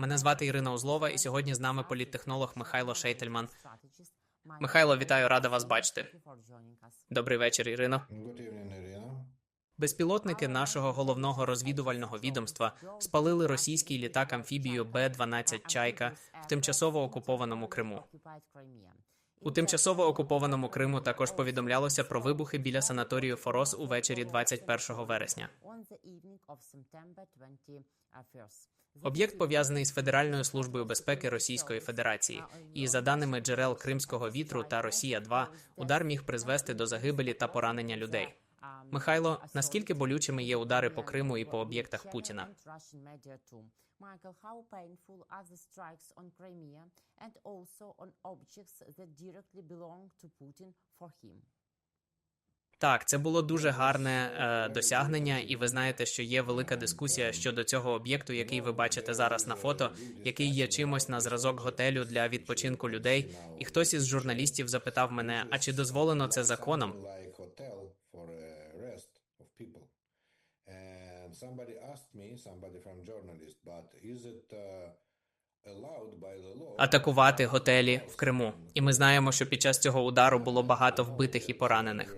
Мене звати Ірина Узлова, і сьогодні з нами політтехнолог Михайло Шейтельман. Михайло, вітаю, рада вас бачити. Добрий вечір, Ірино. Безпілотники нашого головного розвідувального відомства спалили російський літак амфібію Б-12 Чайка в тимчасово окупованому Криму. У тимчасово окупованому Криму також повідомлялося про вибухи біля санаторію Форос увечері 21 вересня. Об'єкт пов'язаний з Федеральною службою безпеки Російської Федерації, і за даними джерел Кримського вітру та Росія 2 удар міг призвести до загибелі та поранення людей. Михайло, наскільки болючими є удари по Криму і по об'єктах Путіна? Michael, how painful are the strikes on Crimea and also on objects that directly belong to Putin for him? Так, це було дуже гарне е, досягнення, і ви знаєте, що є велика дискусія щодо цього об'єкту, який ви бачите зараз на фото, який є чимось на зразок готелю для відпочинку людей. І хтось із журналістів запитав мене: а чи дозволено це законом? Like hotel for uh, rest of people. And somebody asked me, somebody from journalist, but is it uh? Атакувати готелі в Криму. І ми знаємо, що під час цього удару було багато вбитих і поранених.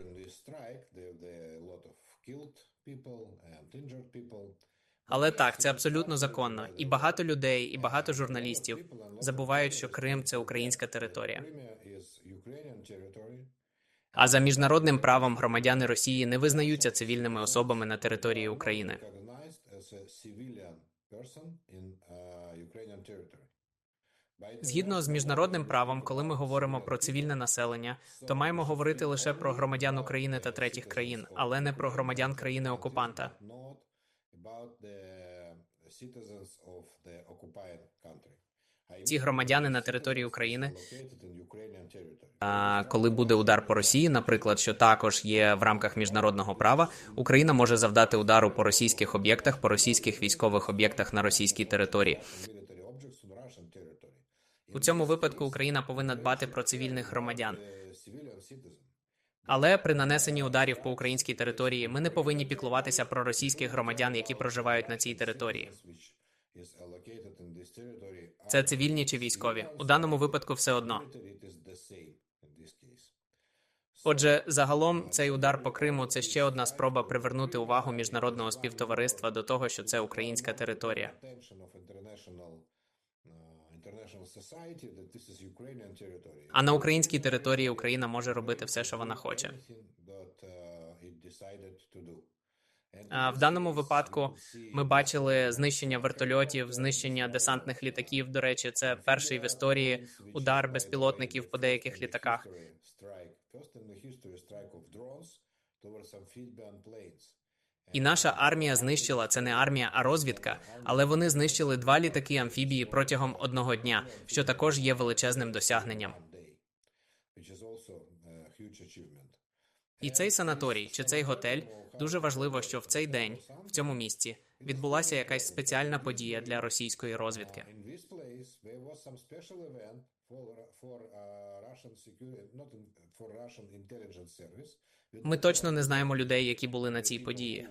Але так, це абсолютно законно. І багато людей, і багато журналістів забувають, що Крим це українська територія. Crimea is Ukrainian territory. А за міжнародним правом громадяни Росії не визнаються цивільними особами на території України. Згідно з міжнародним правом, коли ми говоримо про цивільне населення, то маємо говорити лише про громадян України та третіх країн, але не про громадян країни окупанта. Ці громадяни на території України. А коли буде удар по Росії, наприклад, що також є в рамках міжнародного права, Україна може завдати удару по російських об'єктах, по російських військових об'єктах на російській території. У цьому випадку Україна повинна дбати про цивільних громадян. Але при нанесенні ударів по українській території ми не повинні піклуватися про російських громадян, які проживають на цій території. Це цивільні чи військові. У даному випадку все одно. Отже, загалом цей удар по Криму це ще одна спроба привернути увагу міжнародного співтовариства до того, що це українська територія. А на українській території Україна може робити все, що вона хоче. В даному випадку ми бачили знищення вертольотів, знищення десантних літаків. До речі, це перший в історії удар безпілотників по деяких літаках. І наша армія знищила це не армія, а розвідка. Але вони знищили два літаки амфібії протягом одного дня, що також є величезним досягненням. І цей санаторій чи цей готель дуже важливо, що в цей день, в цьому місці, відбулася якась спеціальна подія для російської розвідки. Uh, Ми точно не знаємо людей, які були на цій події.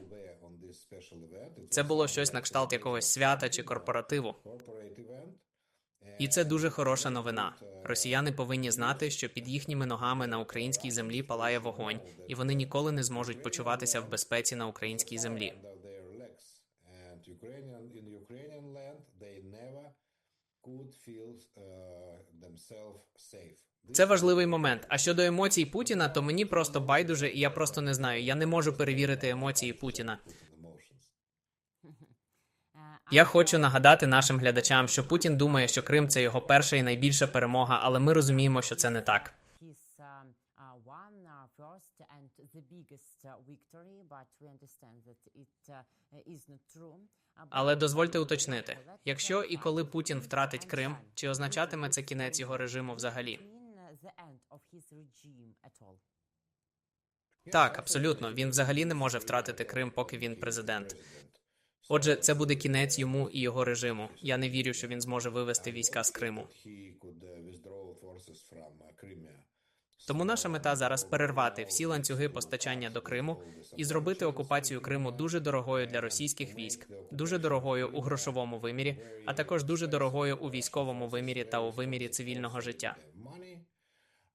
Це було щось на кшталт якогось свята чи корпоративу. І це дуже хороша новина. Росіяни повинні знати, що під їхніми ногами на українській землі палає вогонь, і вони ніколи не зможуть почуватися в безпеці на українській землі. Це важливий момент. А щодо емоцій Путіна, то мені просто байдуже, і я просто не знаю. Я не можу перевірити емоції Путіна. Я хочу нагадати нашим глядачам, що Путін думає, що Крим це його перша і найбільша перемога, але ми розуміємо, що це не так. Але дозвольте уточнити: якщо і коли Путін втратить Крим, чи означатиме це кінець його режиму взагалі? Так, абсолютно. Він взагалі не може втратити Крим, поки він президент. Отже, це буде кінець йому і його режиму. Я не вірю, що він зможе вивести війська з Криму. Тому наша мета зараз перервати всі ланцюги постачання до Криму і зробити окупацію Криму дуже дорогою для російських військ, дуже дорогою у грошовому вимірі, а також дуже дорогою у військовому вимірі та у вимірі цивільного життя.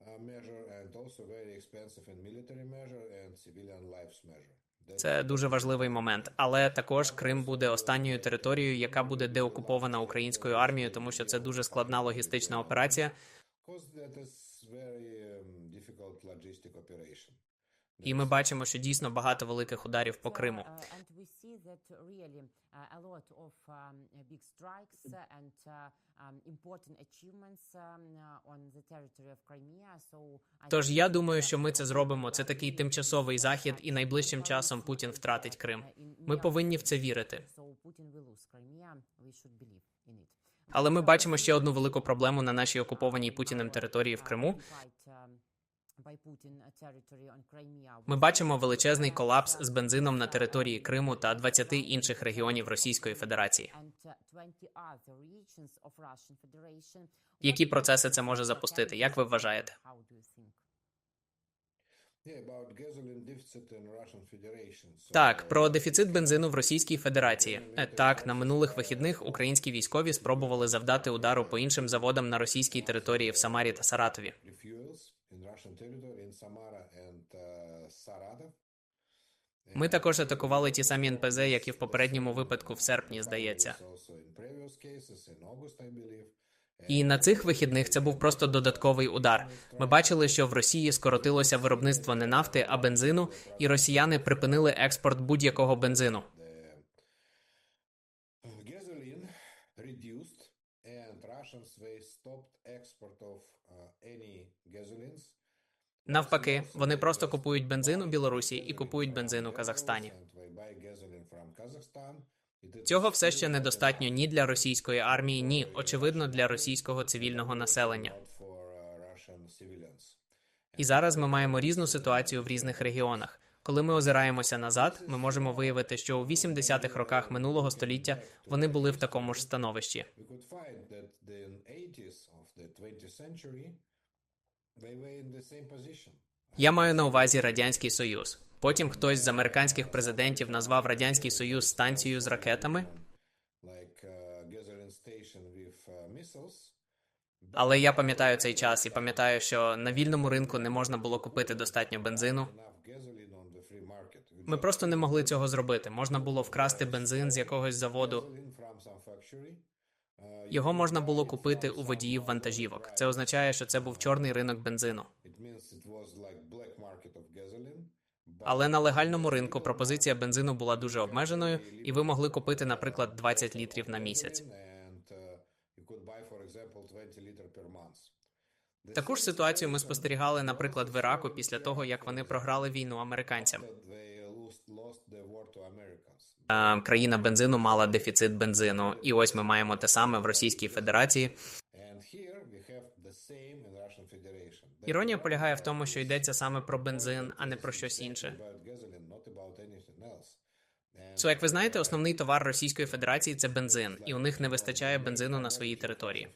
uh, measure and also very expensive in military measure and civilian lives measure. Це дуже важливий момент, але також Крим буде останньою територією, яка буде деокупована українською армією, тому що це дуже складна логістична операція. І ми бачимо, що дійсно багато великих ударів по Криму. Тож я думаю, що ми це зробимо. Це такий тимчасовий захід, і найближчим часом Путін uh, втратить Крим. uh, Ми повинні в це вірити. Але ми бачимо ще одну велику проблему на нашій окупованій Путіним території в Криму. Ми бачимо величезний колапс з бензином на території Криму та 20 інших регіонів Російської Федерації. Які процеси це може запустити? Як ви вважаєте? Yeah, about gasoline deficit in Russian Federation. So, Так, про дефіцит бензину в Російській Федерації. Е, Так, на минулих вихідних українські військові спробували завдати удару по іншим заводам на російській території в Самарі та Саратові. uh. Ми також атакували ті самі НПЗ, як і в попередньому випадку в серпні, здається. І на цих вихідних це був просто додатковий удар. Ми бачили, що в Росії скоротилося виробництво не нафти, а бензину, і росіяни припинили експорт будь-якого бензину. Uh. Навпаки, вони просто купують бензин у Білорусі і купують бензин у Казахстані. Цього все ще недостатньо ні для російської армії, ні очевидно для російського цивільного населення. І зараз ми маємо різну ситуацію в різних регіонах. Коли ми озираємося назад, ми можемо виявити, що у 80-х роках минулого століття вони були в такому ж становищі. We could find that the 80s of the 20th century they were in. Я маю на увазі радянський союз. Потім хтось з американських президентів назвав радянський союз станцією з ракетами. uh, uh. Але я пам'ятаю цей час і пам'ятаю, що на вільному ринку не можна було купити достатньо бензину. Ми просто не могли цього зробити. Можна було вкрасти бензин з якогось заводу. Його можна було купити у водіїв вантажівок. Це означає, що це був чорний ринок бензину. Але на легальному ринку пропозиція бензину була дуже обмеженою, і ви могли купити, наприклад, 20 літрів на місяць. and you could buy, for example, 20 liter per month. The Таку ж ситуацію ми спостерігали, наприклад, в Іраку після того, як вони програли війну американцям. Е, Країна бензину мала дефіцит бензину, і ось ми маємо те саме в Російській Федерації. Іронія полягає в тому, що йдеться саме про бензин, а не про щось інше. So, як ви знаєте, основний товар Російської Федерації це бензин, і у них не вистачає бензину на своїй території.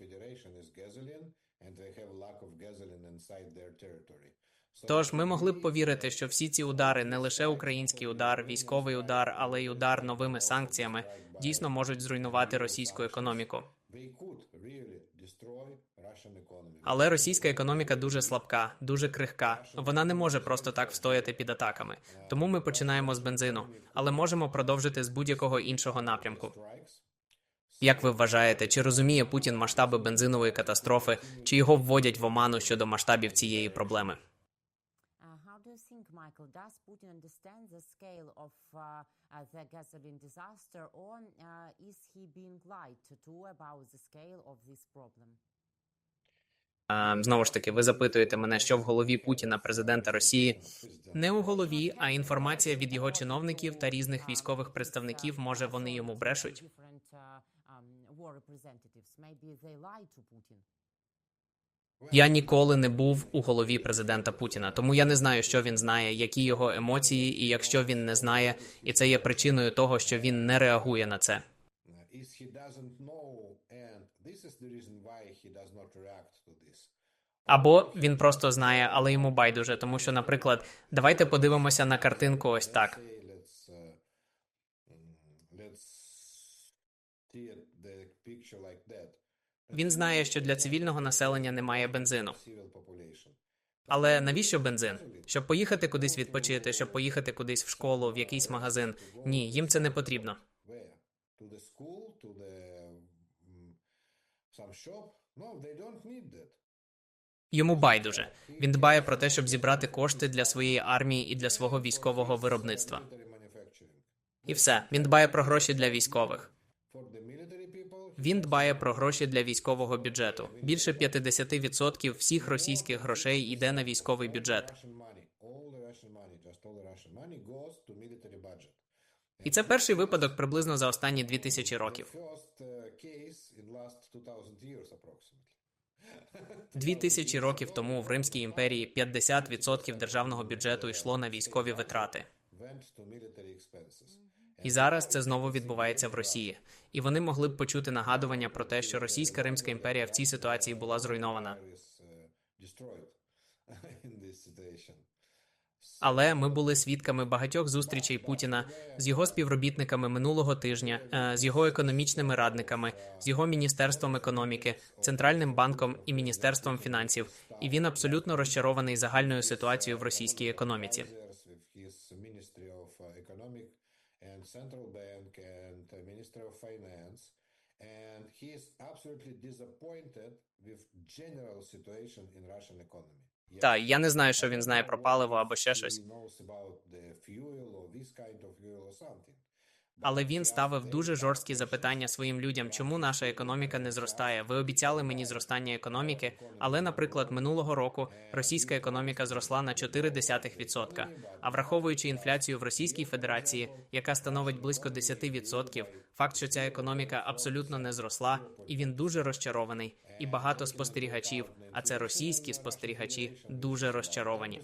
Тож ми могли б повірити, що всі ці удари, не лише український удар, військовий удар, але й удар новими санкціями, дійсно можуть зруйнувати російську економіку. Але російська економіка дуже слабка, дуже крихка. Вона не може просто так встояти під атаками. Тому ми починаємо з бензину, але можемо продовжити з будь-якого іншого напрямку. Як ви вважаєте, чи розуміє Путін масштаби бензинової катастрофи, чи його вводять в оману щодо масштабів цієї проблеми? Uh, how do you think, Michael? Does Putin understand the scale of uh, uh, the gasoline disaster, or uh, is he being lied to about the scale of this problem? Е, Знову ж таки, ви запитуєте мене, що в голові Путіна, президента Росії. Не у голові, а інформація від його чиновників та різних військових представників. Може, вони йому брешуть. Я ніколи не був у голові президента Путіна, тому я не знаю, що він знає, які його емоції, і якщо він не знає, і це є причиною того, що він не реагує на це. Або він просто знає, але йому байдуже, тому що, наприклад, давайте подивимося на картинку ось так. Uh, mm, let's see the picture like that. Він знає, що для цивільного населення немає бензину. Але навіщо бензин? Щоб поїхати кудись відпочити, щоб поїхати кудись в школу, в якийсь магазин. Ні, їм це не потрібно. Йому байдуже. Він дбає про те, щоб зібрати кошти для своєї армії і для свого військового виробництва. І все. Він дбає про гроші для військових. Він дбає про гроші для військового бюджету. Більше 50% всіх російських грошей йде на військовий бюджет. І це перший випадок приблизно за останні 2000 років. First uh, case in last 2000. Дві тисячі років тому в Римській імперії 50% державного бюджету йшло на військові витрати. І зараз це знову відбувається в Росії. І вони могли б почути нагадування про те, що Російська Римська імперія в цій ситуації була зруйнована. Але ми були свідками багатьох зустрічей Путіна з його співробітниками минулого тижня, е, з його економічними радниками, з його міністерством економіки, центральним банком і міністерством фінансів. І він абсолютно розчарований загальною ситуацією в російській економіці. Central Bank and uh, Minister of Finance, and he is absolutely disappointed with general situation in Russian economy. Yes, Та я не знаю, що він знає про паливо або ще щось. he knows about the fuel or this kind of fuel or something. Але він ставив дуже жорсткі запитання своїм людям, чому наша економіка не зростає. Ви обіцяли мені зростання економіки, але, наприклад, минулого року російська економіка зросла на 0,4%. А враховуючи інфляцію в Російській Федерації, яка становить близько 10%, факт, що ця економіка абсолютно не зросла, і він дуже розчарований. І багато спостерігачів, а це російські спостерігачі, дуже розчаровані.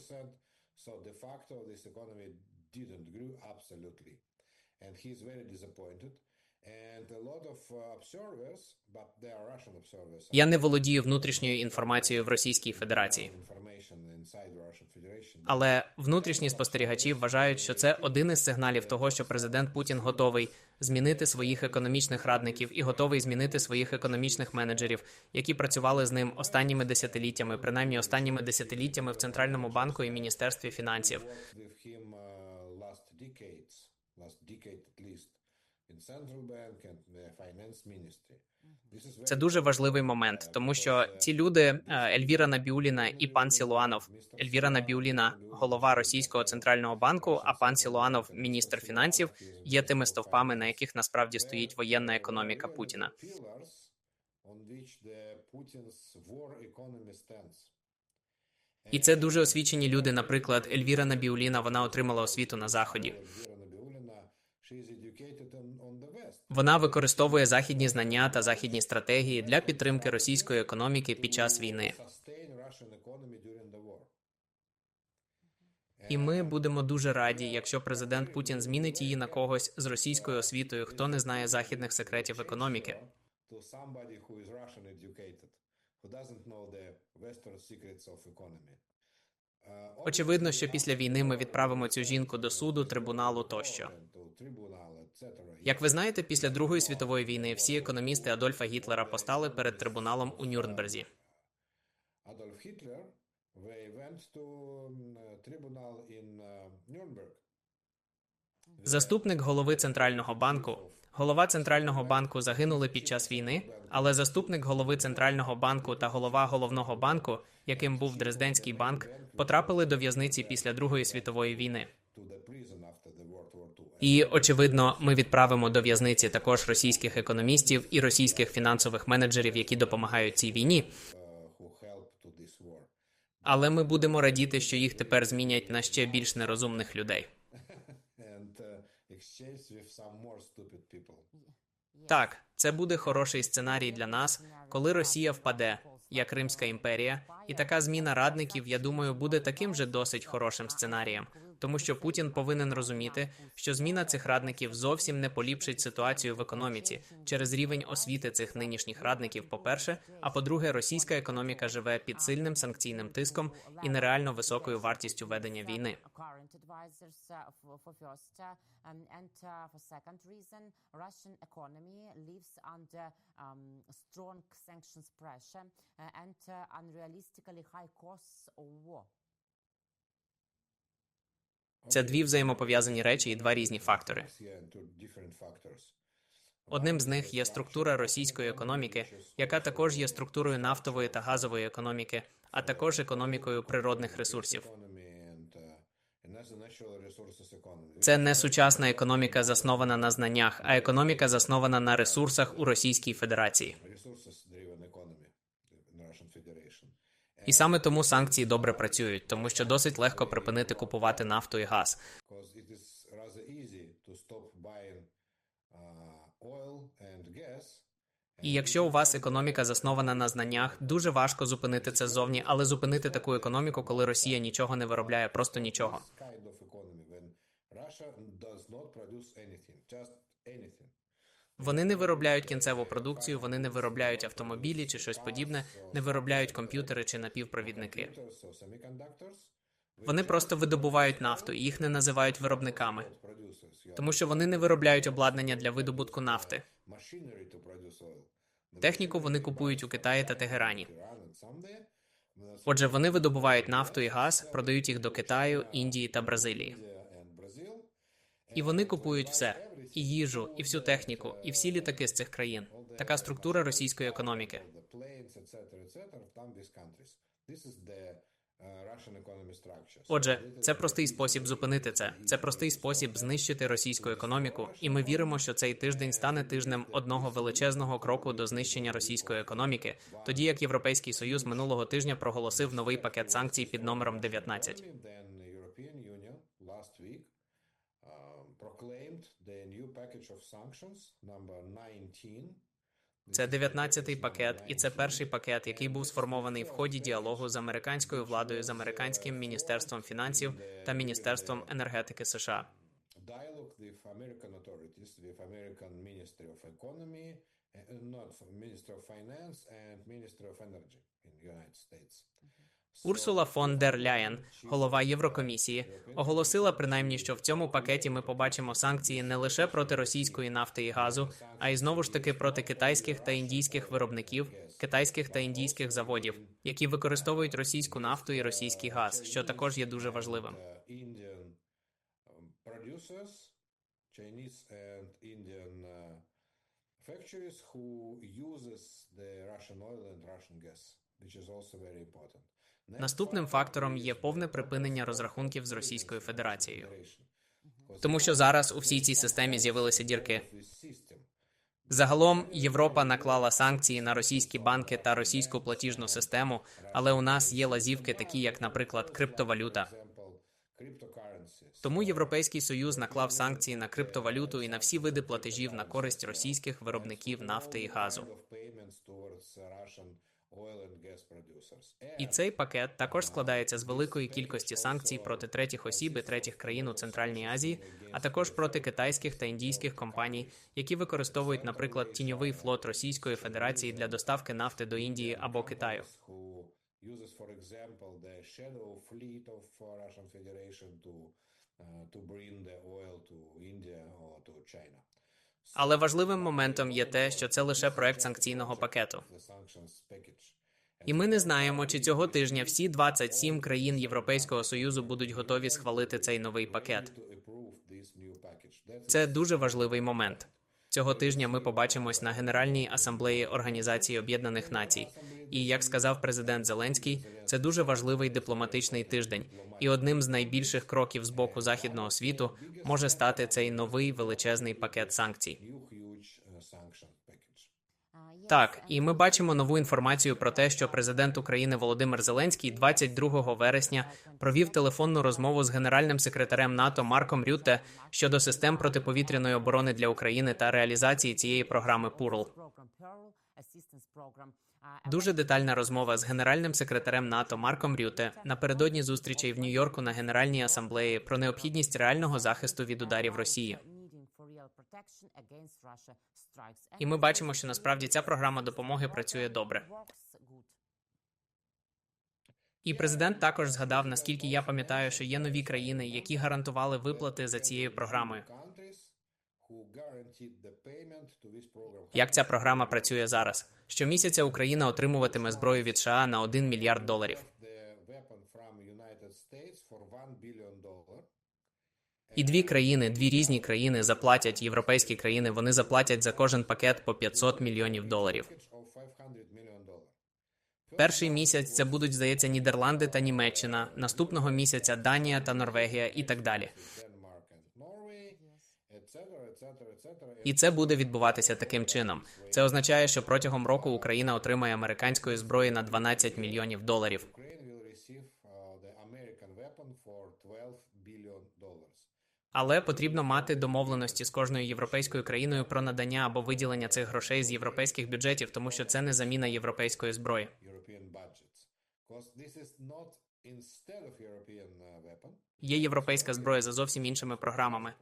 And he's very disappointed. Uh. Я не володію внутрішньою інформацією в Російській Федерації. Але внутрішні спостерігачі вважають, що це один із сигналів того, що президент Путін готовий змінити своїх економічних радників і готовий змінити своїх економічних менеджерів, які працювали з ним останніми десятиліттями, принаймні останніми десятиліттями в центральному банку і міністерстві фінансів. Це дуже важливий момент, тому що ці люди е, Ельвіра Набіуліна і пан Сілуанов. Ельвіра Набіуліна, голова російського центрального банку, а пан Сілуанов, міністр фінансів, є тими стовпами, на яких насправді стоїть воєнна економіка Путіна. І це дуже освічені люди. Наприклад, Ельвіра Набіуліна, вона отримала освіту на заході. Вона використовує західні знання та західні стратегії для підтримки російської економіки під час війни. І ми будемо дуже раді, якщо президент Путін змінить її на когось з російською освітою, хто не знає західних секретів економіки. Who doesn't know the Western secrets of economy. Очевидно, що після війни ми відправимо цю жінку до суду, трибуналу тощо. Як ви знаєте, після Другої світової війни всі економісти Адольфа Гітлера постали перед трибуналом у Нюрнберзі. To um, tribunal in uh, Nuremberg. Заступник голови центрального банку. Голова центрального банку загинули під час війни, але заступник голови центрального банку та голова головного банку, яким був Дрезденський банк, потрапили до в'язниці після Другої світової війни. І очевидно, ми відправимо до в'язниці також російських економістів і російських фінансових менеджерів, які допомагають цій війні. Але ми будемо радіти, що їх тепер змінять на ще більш нерозумних людей. Так, це буде хороший сценарій для нас, коли Росія впаде, як Римська імперія, і така зміна радників, я думаю, буде таким же досить хорошим сценарієм, тому що Путін повинен розуміти, що зміна цих радників зовсім не поліпшить ситуацію в економіці через рівень освіти цих нинішніх радників. По-перше, а по-друге, російська економіка живе під сильним санкційним тиском і нереально високою вартістю ведення війни. lives under um, strong sanctions pressure uh, and uh, unrealistically high costs of war Це дві взаємопов'язані речі і два різні фактори. Одним з них є структура російської економіки, яка також є структурою нафтової та газової економіки, а також економікою природних ресурсів. Це не сучасна економіка, заснована на знаннях, а економіка заснована на ресурсах у Російській Федерації. І саме тому санкції добре працюють, тому що досить легко припинити купувати нафту і газ. uh. І якщо у вас економіка заснована на знаннях, дуже важко зупинити це ззовні, але зупинити таку економіку, коли Росія нічого не виробляє, просто нічого. Вони не виробляють кінцеву продукцію, вони не виробляють автомобілі чи щось подібне, не виробляють комп'ютери чи напівпровідники. Вони просто видобувають нафту, і їх не називають виробниками, тому що вони не виробляють обладнання для видобутку нафти. Техніку вони купують у Китаї та Тегерані. Отже, вони видобувають нафту і газ, продають їх до Китаю, Індії та Бразилії. І вони купують все: і їжу, і всю техніку, і всі літаки з цих країн. Така структура російської економіки. uh, Отже, це простий спосіб зупинити це. Це простий спосіб знищити російську економіку, і ми віримо, що цей тиждень стане тижнем одного величезного кроку до знищення російської економіки, тоді як Європейський Союз минулого тижня проголосив новий пакет санкцій під номером 19. Then the European Union last week um, proclaimed the new package of sanctions number 19. Це 19-й пакет, і це перший пакет, який був сформований в ході діалогу з американською владою, з американським міністерством фінансів та міністерством енергетики США. dialogue with American authorities, with American Ministry of not Finance and Ministry of Energy in the United States. Урсула фон дер Ляєн, голова Єврокомісії, оголосила принаймні, що в цьому пакеті ми побачимо санкції не лише проти російської нафти і газу, а й знову ж таки проти китайських та індійських виробників, китайських та індійських заводів, які використовують російську нафту і російський газ, що також є дуже важливим. Indian uh, factories who uses the Russian oil and Russian gas, which is also very important. Наступним фактором є повне припинення розрахунків з Російською Федерацією, тому що зараз у всій цій системі з'явилися дірки. Загалом Європа наклала санкції на російські банки та російську платіжну систему, але у нас є лазівки, такі як, наприклад, криптовалюта. Тому Європейський Союз наклав санкції на криптовалюту і на всі види платежів на користь російських виробників нафти і газу. І цей пакет також складається з великої кількості санкцій проти третіх осіб і третіх країн у Центральній Азії, а також проти китайських та індійських компаній, які використовують, наприклад, тіньовий флот Російської Федерації для доставки нафти до Індії або Китаю. uh, Russian Federation to uh, to bring the oil to India or to China. Але важливим моментом є те, що це лише проект санкційного пакету. І ми не знаємо, чи цього тижня всі 27 країн Європейського союзу будуть готові схвалити цей новий пакет. Це дуже важливий момент. Цього тижня ми побачимось на Генеральній асамблеї Організації Об'єднаних Націй. І як сказав президент Зеленський, це дуже важливий дипломатичний тиждень. І одним з найбільших кроків з боку західного світу може стати цей новий величезний пакет санкцій. Так, і ми бачимо нову інформацію про те, що президент України Володимир Зеленський 22 вересня провів телефонну розмову з генеральним секретарем НАТО Марком Рютте щодо систем протиповітряної оборони для України та реалізації цієї програми ПУРЛ. Дуже детальна розмова з генеральним секретарем НАТО Марком Рюте напередодні зустрічей в Нью-Йорку на Генеральній асамблеї про необхідність реального захисту від ударів Росії. І ми бачимо, що насправді ця програма допомоги працює добре. І президент також згадав, наскільки я пам'ятаю, що є нові країни, які гарантували виплати за цією програмою. Як ця програма працює зараз? Щомісяця Україна отримуватиме зброю від США на 1 мільярд доларів. І дві країни, дві різні країни заплатять європейські країни. Вони заплатять за кожен пакет по 500 мільйонів доларів. Перший місяць це будуть, здається, Нідерланди та Німеччина. Наступного місяця Данія та Норвегія і так далі. І це буде відбуватися таким чином. Це означає, що протягом року Україна отримає американської зброї на 12 мільйонів доларів. Але потрібно мати домовленості з кожною європейською країною про надання або виділення цих грошей з європейських бюджетів, тому що це не заміна європейської зброї. Є європейська зброя за зовсім іншими програмами.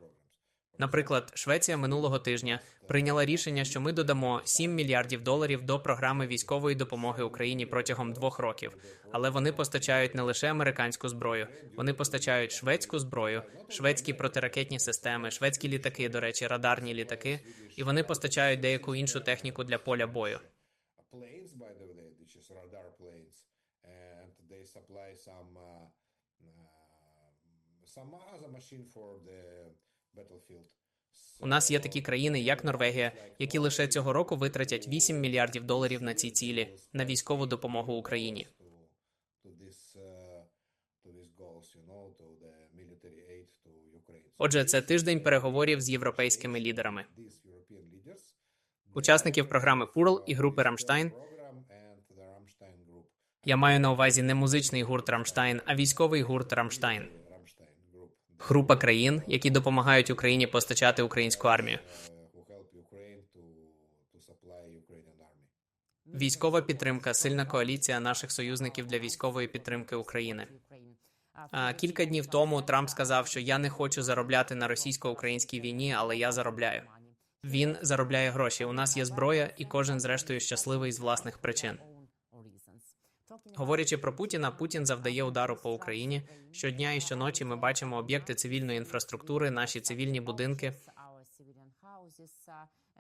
Наприклад, Швеція минулого тижня прийняла рішення, що ми додамо 7 мільярдів доларів до програми військової допомоги Україні протягом двох років. Але вони постачають не лише американську зброю, вони постачають шведську зброю, шведські протиракетні системи, шведські літаки, до речі, радарні літаки, і вони постачають деяку іншу техніку для поля бою. some uh, uh, other machine for the. У нас є такі країни, як Норвегія, які лише цього року витратять 8 мільярдів доларів на ці цілі на військову допомогу Україні. Ukraine. So Отже, це тиждень переговорів з європейськими лідерами. Учасників програми Пурл і групи Рамштайн. Я маю на увазі не музичний гурт Рамштайн, а військовий гурт Рамштайн. Група країн, які допомагають Україні постачати українську армію. Військова підтримка, сильна коаліція наших союзників для військової підтримки України. Кілька днів тому Трамп сказав, що я не хочу заробляти на російсько-українській війні, але я заробляю. Він заробляє гроші. У нас є зброя, і кожен, зрештою, щасливий з власних причин. Говорячи про Путіна, Путін завдає удару по Україні. Щодня і щоночі ми бачимо об'єкти цивільної інфраструктури, наші цивільні будинки.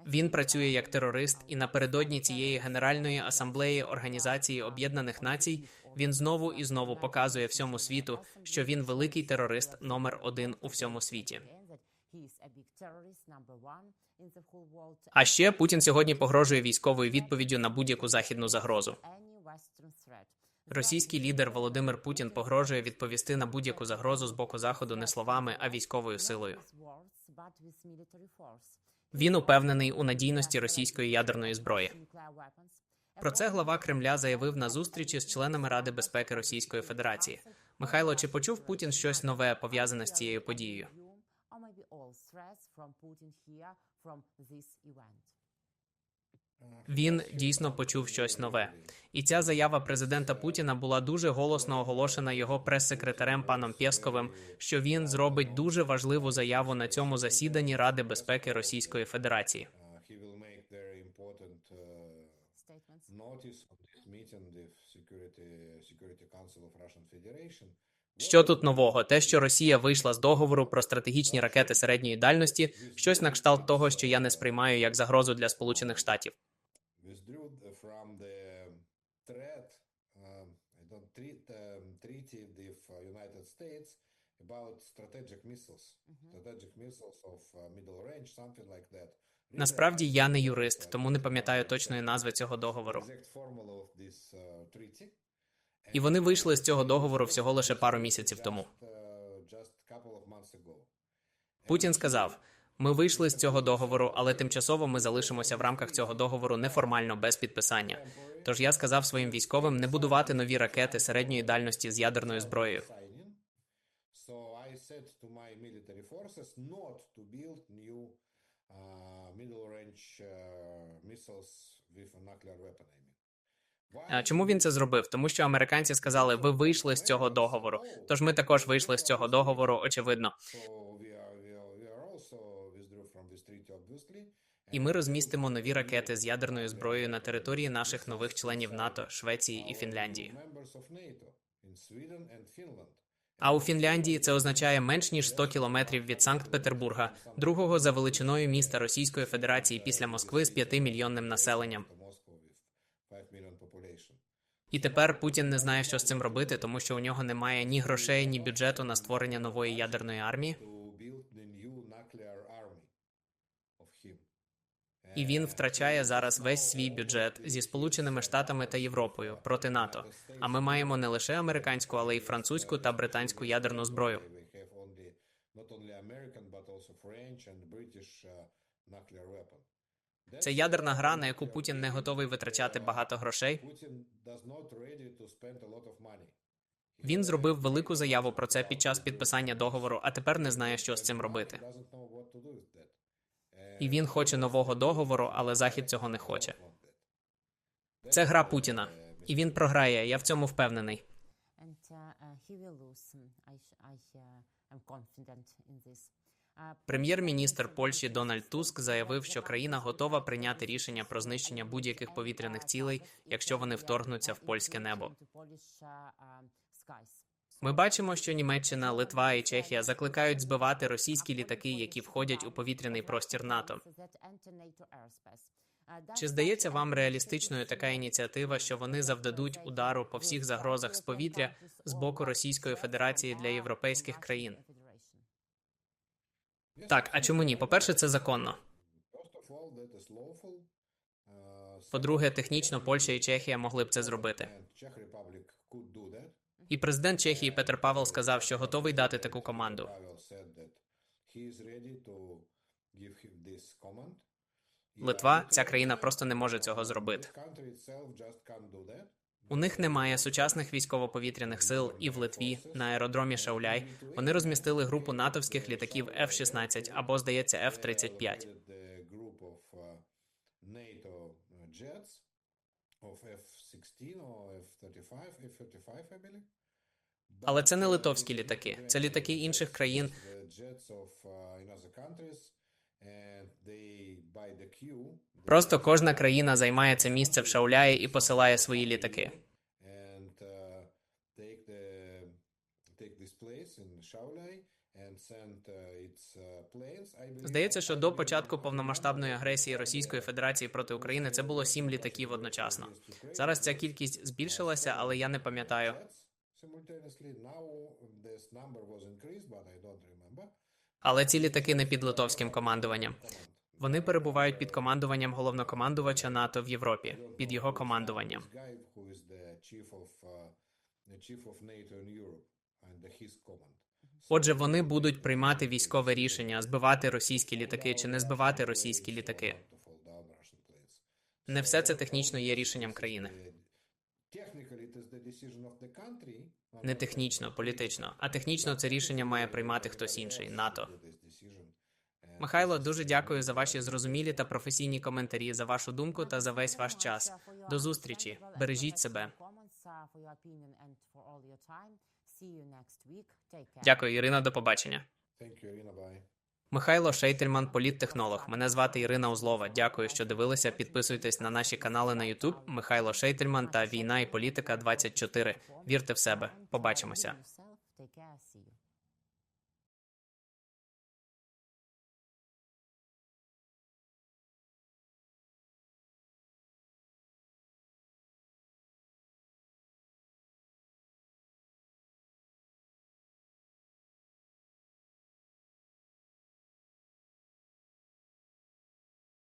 Він працює як терорист, і напередодні цієї генеральної асамблеї Організації Об'єднаних Націй він знову і знову показує всьому світу, що він великий терорист номер один у всьому світі. А ще Путін сьогодні погрожує військовою відповіддю на будь-яку західну загрозу. Російський лідер Володимир Путін погрожує відповісти на будь-яку загрозу з боку заходу не словами, а військовою силою. Він упевнений у надійності російської ядерної зброї. Про це глава Кремля заявив на зустрічі з членами Ради безпеки Російської Федерації. Михайло, чи почув Путін щось нове пов'язане з цією подією? Він дійсно почув щось нове, і ця заява президента Путіна була дуже голосно оголошена його прес-секретарем паном Пєсковим, що він зробить дуже важливу заяву на цьому засіданні Ради безпеки Російської Федерації. Uh, uh. Що тут нового? Те, що Росія вийшла з договору про стратегічні ракети середньої дальності, щось на кшталт того, що я не сприймаю як загрозу для Сполучених Штатів. um, um, uh, uh. Насправді я не юрист, тому не пам'ятаю точної назви цього договору. І вони вийшли з цього договору всього лише пару місяців тому. Путін сказав: ми вийшли з цього договору, але тимчасово ми залишимося в рамках цього договору неформально без підписання. Тож я сказав своїм військовим не будувати нові ракети середньої дальності з ядерною зброєю. uh, middle range uh, missiles with nuclear weapon. I mean. А Чому він це зробив? Тому що американці сказали, ви вийшли з цього договору. Тож ми також вийшли з цього договору, очевидно. І ми розмістимо нові ракети з ядерною зброєю на території наших нових членів НАТО, Швеції і Фінляндії. А у Фінляндії це означає менш ніж 100 кілометрів від Санкт-Петербурга, другого за величиною міста Російської Федерації після Москви з 5 мільйонним населенням. І тепер Путін не знає, що з цим робити, тому що у нього немає ні грошей, ні бюджету на створення нової ядерної армії. І він втрачає зараз весь свій бюджет зі Сполученими Штатами та Європою проти НАТО. А ми маємо не лише американську, але й французьку та британську ядерну зброю. Not only American but also. Це ядерна гра, на яку Путін не готовий витрачати багато грошей. Він зробив велику заяву про це під час підписання договору, а тепер не знає, що з цим робити. І він хоче нового договору, але Захід цього не хоче. Це гра Путіна, і він програє. Я в цьому впевнений. Uh, uh. Прем'єр-міністр Польщі Дональд Туск заявив, що країна готова прийняти рішення про знищення будь-яких повітряних цілей, якщо вони вторгнуться в польське небо. Ми бачимо, що Німеччина, Литва і Чехія закликають збивати російські літаки, які входять у повітряний простір НАТО. Чи здається вам реалістичною така ініціатива, що вони завдадуть удару по всіх загрозах з повітря з боку Російської Федерації для європейських країн? Так, а чому ні? По-перше, це законно. По-друге, технічно Польща і Чехія могли б це зробити. І президент Чехії Петр Павел сказав, що готовий дати таку команду. Литва, ця країна просто не може цього зробити. У них немає сучасних військово-повітряних сил і в Литві на аеродромі Шауляй вони розмістили групу натовських літаків F-16 або, здається, F-35. The group of uh, NATO uh, jets of F-16 or F-35, F-35, I believe. Але це не литовські літаки, це літаки інших країн. Просто кожна країна займає це місце в Шауляї і посилає свої літаки. uh, uh, uh, Здається, що до початку повномасштабної агресії Російської Федерації проти України це було сім літаків одночасно. Зараз ця кількість збільшилася, але я не пам'ятаю. Але ці літаки не під литовським командуванням. Вони перебувають під командуванням головнокомандувача НАТО в Європі, під його командуванням. Отже, вони будуть приймати військове рішення збивати російські літаки чи не збивати російські літаки. Не все це технічно є рішенням країни. Technically, it is the decision of the country. Не технічно, політично, а технічно це рішення має приймати хтось інший НАТО. This decision. Михайло, дуже дякую за ваші зрозумілі та професійні коментарі, за вашу думку та за весь ваш час. До зустрічі. Бережіть себе. Дякую, Ірина. До побачення. Bye. Михайло Шейтельман, політтехнолог. Мене звати Ірина Узлова. Дякую, що дивилися. Підписуйтесь на наші канали на YouTube Михайло Шейтельман та Війна і політика 24. Вірте в себе. Побачимося.